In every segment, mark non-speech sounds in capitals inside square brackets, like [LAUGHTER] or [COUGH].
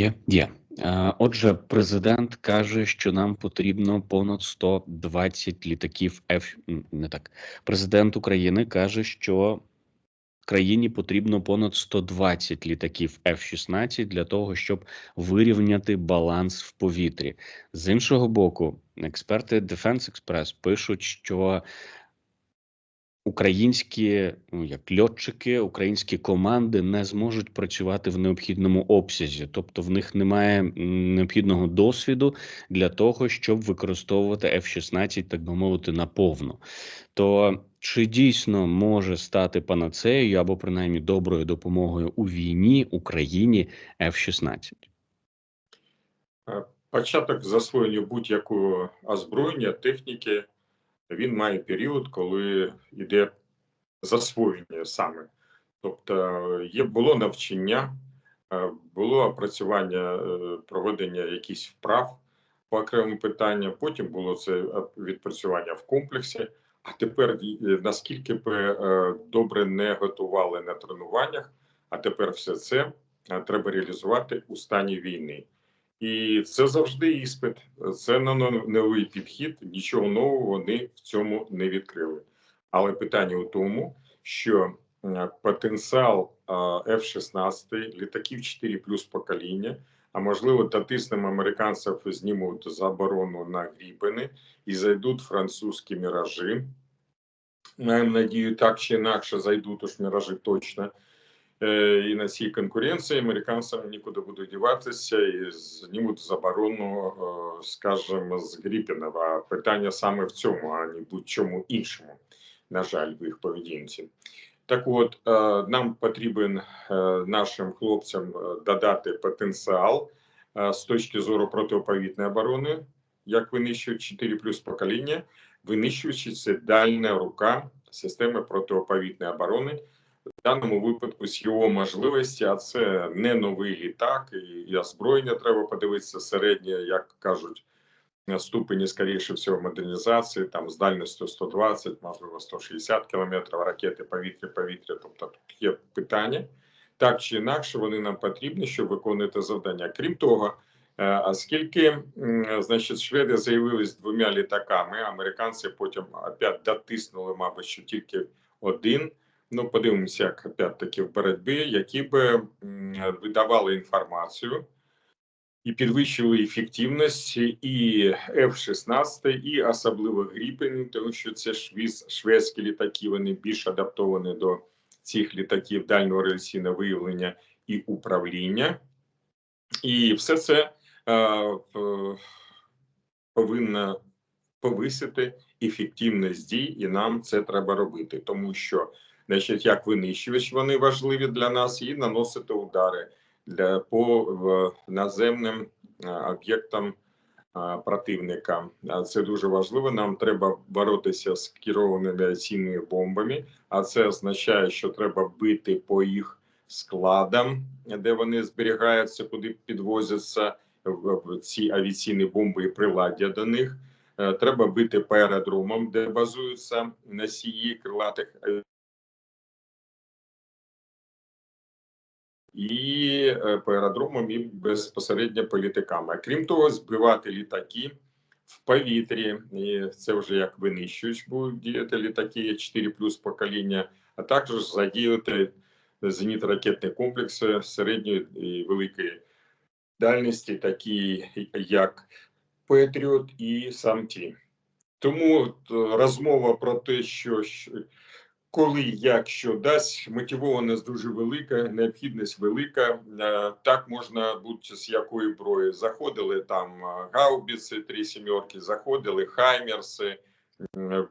Є, є. Е, Отже, президент каже, що нам потрібно понад 120 літаків F... не так. Президент України каже, що країні потрібно понад 120 літаків F-16 для того, щоб вирівняти баланс в повітрі. З іншого боку, експерти Defense Express пишуть, що українські ну як льотчики, українські команди не зможуть працювати в необхідному обсязі, тобто в них немає необхідного досвіду для того, щоб використовувати F-16, так би мовити, наповну. То чи дійсно може стати панацеєю або принаймні доброю допомогою у війні Україні F-16? Е, Початок засвоєння будь-якого озброєння, техніки, він має період, коли йде засвоєння саме. Тобто є було навчання, е, було опрацювання е, проведення якихось вправ по окремим питанням, потім було це відпрацювання в комплексі. А тепер наскільки б е, добре не готували на тренуваннях, а тепер все це треба реалізувати у стані війни. І це завжди іспит, це не новий підхід, нічого нового вони в цьому не відкрили. Але питання у тому, що потенціал е, F-16, літаків 4 плюс покоління, а можливо, татисним американців знімуть заборону на гріпени і зайдуть французькі міражі. Надію, так чи інакше зайдуть уж міражі точно. Е, І на цій конкуренції американцям нікуди будуть діватися і знімуть заборону, е, скажімо, з Гріпінова. Питання саме в цьому, а не будь-чому іншому, на жаль, в їх поведінці. Так от, е, нам потрібен нашим хлопцям додати потенціал з точки зору протиповітної оборони, як винищують 4 плюс покоління, винищуючи це дальня рука системи протиповітної оборони. В даному випадку з його можливості, а це не новий літак, і, озброєння треба подивитися середнє, як кажуть, на ступені, скоріше всього, модернізації, там з дальністю 120, можливо, 160 кілометрів, ракети повітря-повітря. Тобто тут є питання. Так чи інакше, вони нам потрібні, щоб виконувати завдання. Крім того, е, оскільки значить, шведи заявили з двома літаками, американці потім опять дотиснули, мабуть, що тільки один. Ну, подивимося, як опять-таки в боротьбі, які м, видавали інформацію і підвищили ефективність і F-16, і особливо Гріпені, тому що це шведські літаки, вони більш адаптовані до цих літаків дальнього реляційного виявлення і управління. І все це е, повинно повисити ефективність дій, і нам це треба робити, тому що, значить, як винищувач, вони важливі для нас, і наносити удари для по наземним е, об'єктам е, противника. Це дуже важливо. Нам треба боротися з керованими авіаційними бомбами, а це означає, що треба бити по їх складам, де вони зберігаються, куди підвозяться ці авіаційні бомби і приладдя до них. Е, Треба бити по аеродромам, де базуються носії крилатих і е, по аеродромам і безпосередньо по літакам. А крім того, збивати літаки в повітрі. І це вже як винищувач будуть діяти літаки 4 плюс покоління, а також задіяти зенітно-ракетні комплекси середньої і великої дальності, такі як Петріот і Самті. Тому розмова про те, що коли, як, що дасть, мотивованість дуже велика, необхідність велика. Е, Так можна будь-з якої брої. Заходили там е, гаубіці, три сімерки, заходили хаймерси,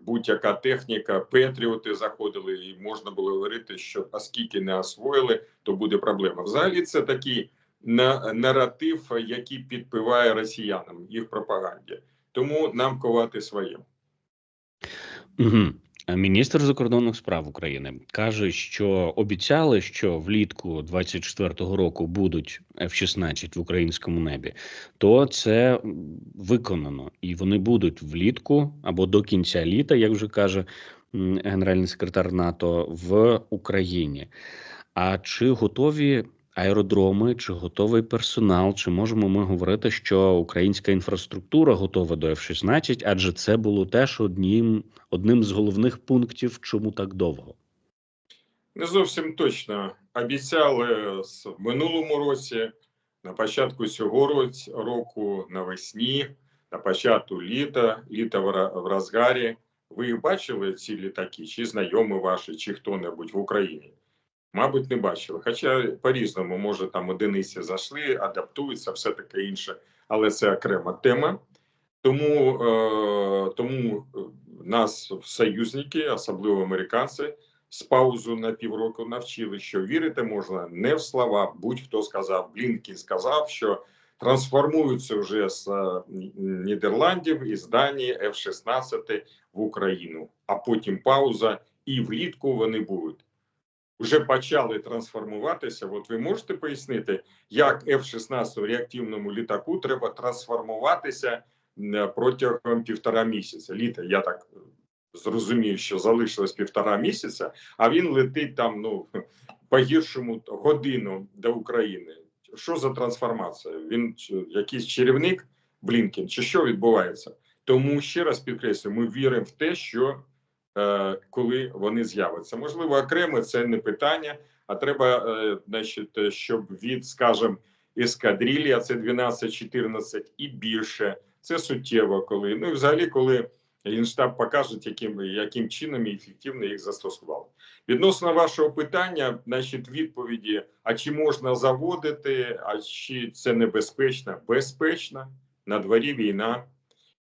будь-яка техніка, петріоти заходили, і можна було говорити, що оскільки не освоїли, то буде проблема. Взагалі, це такий на наратив, який підпиває росіянам їх пропаганді. Тому нам ковати своє. Угу. Міністр закордонних справ України каже, що обіцяли, що влітку 24-го року будуть F-16 в українському небі, то це виконано, і вони будуть влітку або до кінця літа, як вже каже генеральний секретар НАТО, в Україні. А чи готові аеродроми, чи готовий персонал, чи можемо ми говорити, що українська інфраструктура готова до F-16, адже це було теж одним, одним з головних пунктів, чому так довго. Не зовсім точно. Обіцяли з минулому році, на початку цього року, навесні, на початку літа, літа в в розгарі. Ви бачили, ці літаки, чи знайомі ваші, чи хто-небудь в Україні? Мабуть, не бачили. Хоча по-різному, може, там одиниці зайшли, адаптуються, все таке інше, але це окрема тема. Тому, е, тому е, нас союзники, особливо американці, з паузу на півроку навчили, що вірити можна не в слова. Будь-хто сказав, Блінкін сказав, що трансформуються вже з е, Нідерландів із Данії F-16 в Україну, а потім пауза, і влітку вони будуть. Вже почали трансформуватися. От ви можете пояснити, як F-16 реактивному літаку треба трансформуватися протягом півтора місяця. Літа, я так е, зрозумів, що залишилось півтора місяця, а він летить там ну [LAUGHS] по гіршому годину до України. Що за трансформація? Він якийсь чарівник Блінкен, чи що відбувається? Тому ще раз підкреслюю, ми віримо в те, що коли вони з'являться, можливо, окремо це не питання, а треба, е, значить, е, щоб від, скажімо, ескадрилі, а це 12-14 і більше. Це суттєво, коли ну і взагалі, коли Генштаб покаже, яким, яким чином і ефективно їх застосували. Відносно вашого питання, значить, відповіді: а чи можна заводити, а чи це небезпечно? Безпечно, на дворі війна,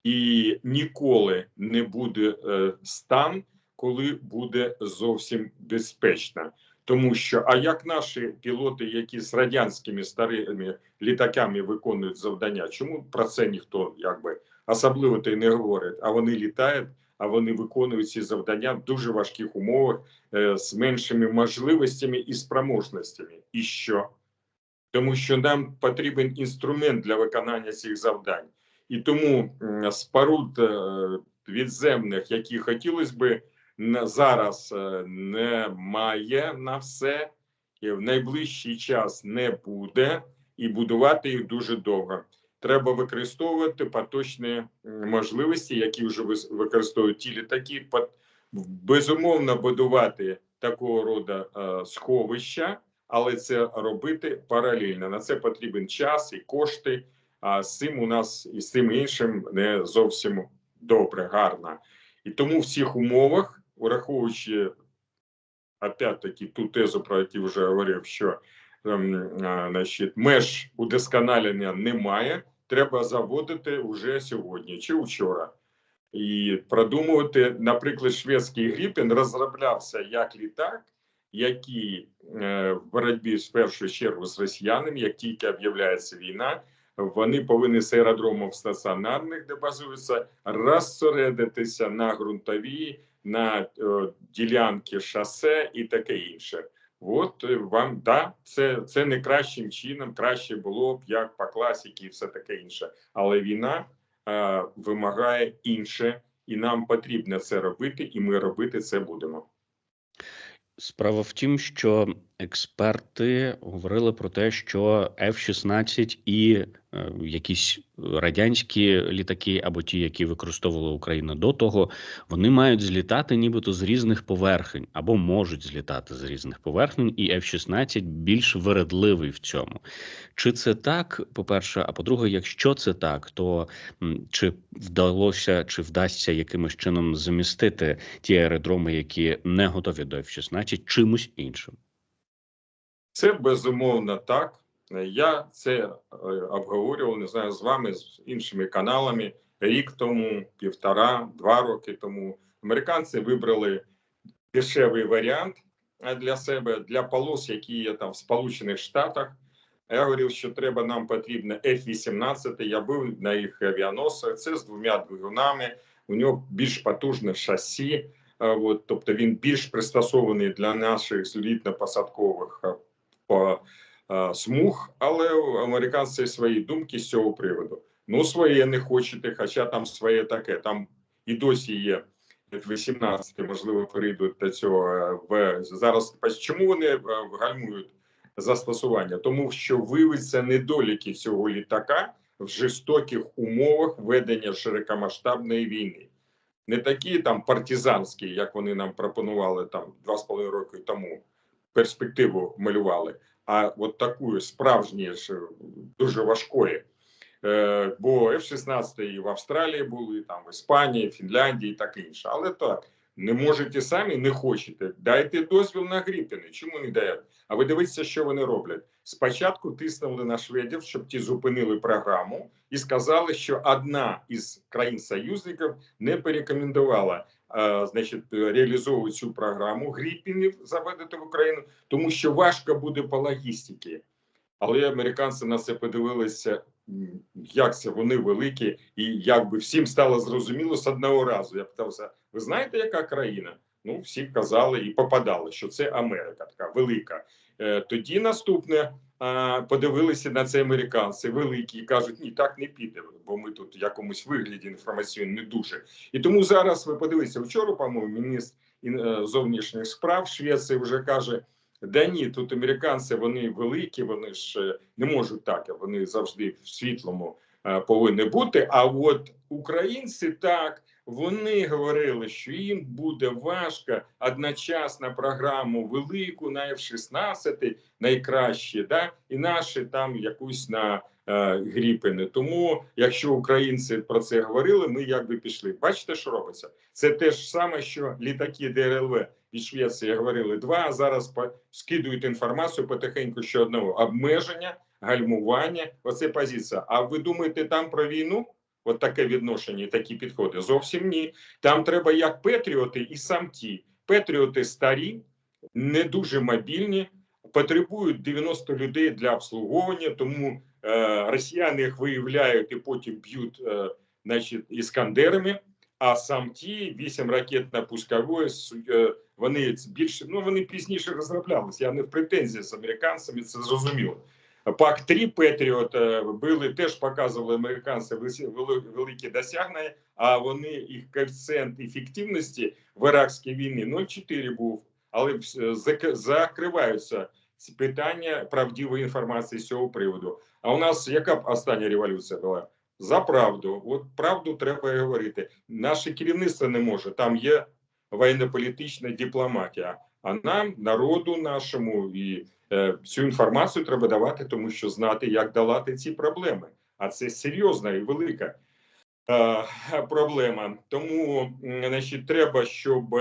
і ніколи не буде е, стан, коли буде зовсім безпечно. Тому що, а як наші пілоти, які з радянськими старими літаками виконують завдання, чому про це ніхто якби особливо й не говорить? А вони літають, а вони виконують ці завдання в дуже важких умовах е, з меншими можливостями і спроможностями. І що? Тому що нам потрібен інструмент для виконання цих завдань. І тому споруд е, відземних, які хотілося би зараз е, немає на все, і в найближчий час не буде, і будувати їх дуже довго. Треба використовувати поточні можливості, які вже використовують ті літаки. Безумовно, будувати такого роду е, сховища, але це робити паралельно. На це потрібен час і кошти. А з цим у нас і з цим іншим не зовсім добре, гарно. І тому в цих умовах, враховуючи опять-таки ту тезу, про яку вже говорив, що ем, значить, меж удосконалення немає, треба заводити вже сьогодні чи вчора. І продумувати, наприклад, шведський Гріпен розроблявся як літак, який е, в боротьбі в першу чергу з росіянами, як тільки об'являється війна, вони повинні з аеродромів стаціонарних, де базуються, розсередитися на ґрунтові, на е, ділянки шосе і таке інше. От е, вам да, це, це не кращим чином, краще було б як по класіки і все таке інше. Але війна е, вимагає інше, і нам потрібно це робити, і ми робити це будемо. Справа в тім, що експерти говорили про те, що F-16 і е, якісь радянські літаки, або ті, які використовувала Україна до того, вони мають злітати нібито з різних поверхень, або можуть злітати з різних поверхень, і F-16 більш вередливий в цьому. Чи це так? По-перше, а по-друге, якщо це так, то чи вдалося, чи вдасться якимось чином замістити ті аеродроми, які не готові до F-16, чимось іншим? Це безумовно так. Я це е, обговорював, не знаю, з вами, з іншими каналами рік тому, півтора, два роки тому. Американці вибрали дешевий варіант е, для себе для полос, які є там в Сполучених Штатах. Я говорив, що треба нам потрібно F-18. Я був на їх авіаносах. Це з двома двигунами. У нього більш потужне шасі. е, От, тобто він більш пристосований для наших злітно-посадкових по смуг, але у американців свої думки з цього приводу. Ну, своє не хочете, хоча там своє таке. Там і досі є 18, можливо, перейдуть до цього. е, В зараз чому вони е, гальмують застосування, тому що виявиться недоліки цього літака в жорстоких умовах ведення широкомасштабної війни. Не такі там партизанські, як вони нам пропонували там два з половиною роки тому перспективу малювали, а от такою справжньою, дуже важкої. Е, бо F-16 і в Австралії були, там в Іспанії, Фінляндії і так інше. Але так, не можете самі, не хочете. Дайте дозвіл на Гріпіни. Чому не дають? А ви дивіться, що вони роблять. Спочатку тиснули на шведів, щоб ті зупинили програму, і сказали, що одна із країн-союзників не порекомендувала а, значить, реалізовувати цю програму Гріпінів заведити в Україну, тому що важко буде по логістиці. Але американці на це подивилися, як це вони великі, і якби всім стало зрозуміло з одного разу. Я питався: ви знаєте, яка країна? Ну, всі казали і попадали, що це Америка, така велика. Е, тоді наступне подивилися на це американці великі і кажуть, ні, так не піде, бо ми тут в якомусь вигляді інформаційно не дуже. І тому зараз ви подивіться вчора, по-моєму, міністр е, зовнішніх справ Швеції вже каже. Да ні, тут американці вони великі, вони ж е, не можуть так, вони завжди в світлому е, повинні бути. А от українці так вони говорили, що їм буде важко одночасно програму велику на F-16 найкраще, да і наші там якусь на е, Гріпини. Тому, якщо українці про це говорили, ми якби пішли. Бачите, що робиться? Це те ж саме, що літаки ДРЛВ від Швеції говорили два. А зараз скидують інформацію потихеньку що одного обмеження, гальмування. Оце позиція. А ви думаєте там про війну? От таке відношення, такі підходи. Зовсім ні. Там треба як Петріоти і сам ті. Петріоти старі, не дуже мобільні, потребують 90 людей для обслуговування, тому е, росіяни їх виявляють і потім б'ють е, значить, іскандерами. А сам ті вісім ракет на пускової е, вони більше ну вони пізніше розроблялися. Я не в претензії з американцями, це зрозуміло. Пак 3 Петріот були теж показували американці великі досягнення, а вони їх коефіцієнт ефективності в іракській війні 0,4 був, але закриваються ці питання правдивої інформації з цього приводу. А у нас яка остання революція була? За правду, от правду треба говорити. Наше керівництво не може. Там є воєнно-політична дипломатія. А нам, народу нашому і е, цю інформацію треба давати, тому що знати, як долати ці проблеми. А це серйозна і велика е, проблема. Тому значить, треба, щоб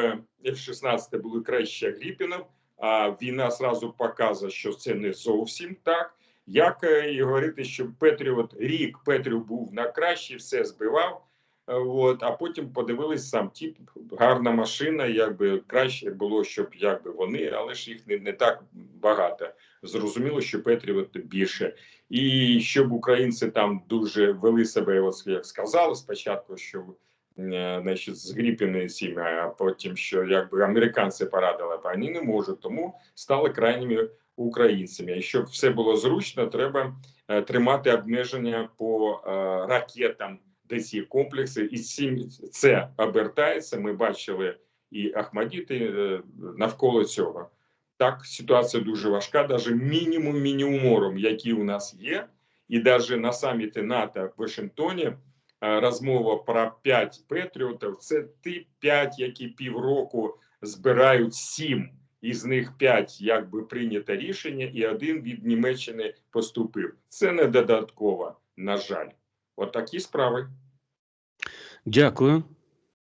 F-16 були краще Гріпінов. А війна зразу показує, що це не зовсім так. Як е, і говорити, що Петріот рік Петрів був на краще, все збивав. От, а потім подивились сам тип, гарна машина, якби краще було, щоб якби вони, але ж їх не не так багато. Зрозуміло, що Петрів більше, і щоб українці там дуже вели себе, ось як сказали спочатку, що е, значить, з сім'я, а потім що якби американці порадили, а вони не можуть, тому стали крайніми українцями. І щоб все було зручно, треба е, тримати обмеження по е, ракетам десь є комплекси, і цим це обертається. Ми бачили і Ахмадіти е, навколо цього. Так, ситуація дуже важка, навіть мінімум мінімумором, який у нас є, і навіть на саміті НАТО в Вашингтоні е, розмова про 5 патріотів, це ті 5, які півроку збирають 7, із них 5 якби прийнято рішення, і один від Німеччини поступив. Це не додатково, на жаль. От справи. Дякую.